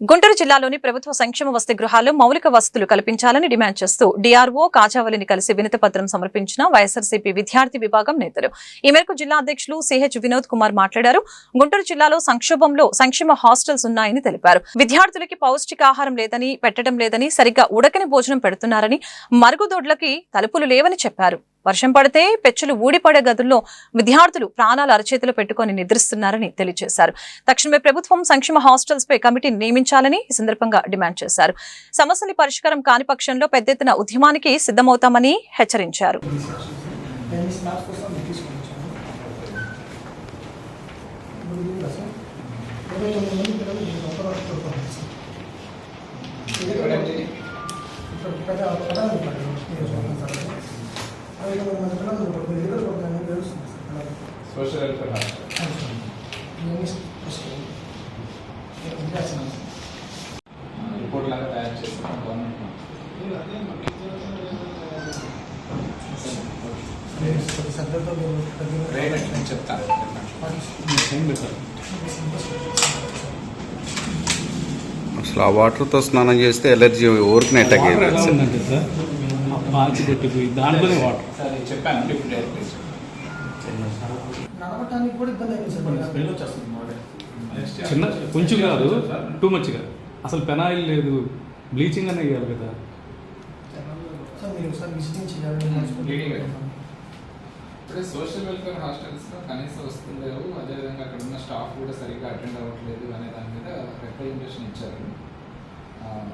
గుంటూరు జిల్లాలోని ప్రభుత్వ సంక్షేమ వసతి గృహాలు మౌలిక వసతులు కల్పించాలని డిమాండ్ చేస్తూ డిఆర్ఓ కాజావలిని కలిసి వినతి పత్రం సమర్పించిన వైఎస్ఆర్సీపీ విద్యార్థి విభాగం నేతలు. ఈ మేరకు జిల్లా అధ్యక్షులు సిహెచ్ వినోద్ కుమార్ మాట్లాడారు. గుంటూరు జిల్లాలో సంక్షోభంలో సంక్షేమ హాస్టల్స్ ఉన్నాయని తెలిపారు. విద్యార్థులకి పౌష్టికాహారం లేదని పెట్టడం లేదని సరిగ్గా ఉడకని భోజనం పెడుతున్నారని మరుగుదొడ్లకి తలుపులు లేవని చెప్పారు. వర్షం పడితే పెచ్చులు ఊడిపడే గదుల్లో విద్యార్థులు ప్రాణాలు అరచేతిలో పెట్టుకొని నిద్రిస్తున్నారని తెలియజేశారు. తక్షణమే ప్రభుత్వం సంక్షేమ హాస్టల్స్ పై కమిటీని నియమించాలని ఈ సందర్భంగా డిమాండ్ చేశారు. సమస్యల పరిష్కారం కాని పక్షంలో పెద్ద ఎత్తున ఉద్యమానికి సిద్ధమవుతామని హెచ్చరించారు. ఇక్కడ సోషల్ వెల్ఫేర్ విద్యాసనం. రిపోర్ట్ లాగా తయారు చేస్తాం గవర్నమెంట్ నేను రేట్ చెప్తాను అసలు ఆ వాటర్తో స్నానం చేస్తే ఎలర్జీ ఊరికి అటాక్ సార్ దాంట్లోనే వాటర్ చెప్పాను నడవటానికి కూడా ఇబ్బంది అయింది సార్ స్మెల్ వచ్చేస్తుంది చిన్న కొంచెం కాదు టూ మచ్ కాదు. అసలు పెనాయిల్ లేదు బ్లీచింగ్ అనే వేయాలి కదా. మనస్ఫూర్తిగా ఇప్పుడే సోషల్ వెల్ఫేర్ హాస్టల్స్లో కనీస వస్తువులు లేవు అదేవిధంగా అక్కడ ఉన్న స్టాఫ్ కూడా సరిగ్గా అటెండ్ అవ్వట్లేదు అనే దాని మీద రిప్రజెంటేషన్ ఇచ్చారు. ఆ,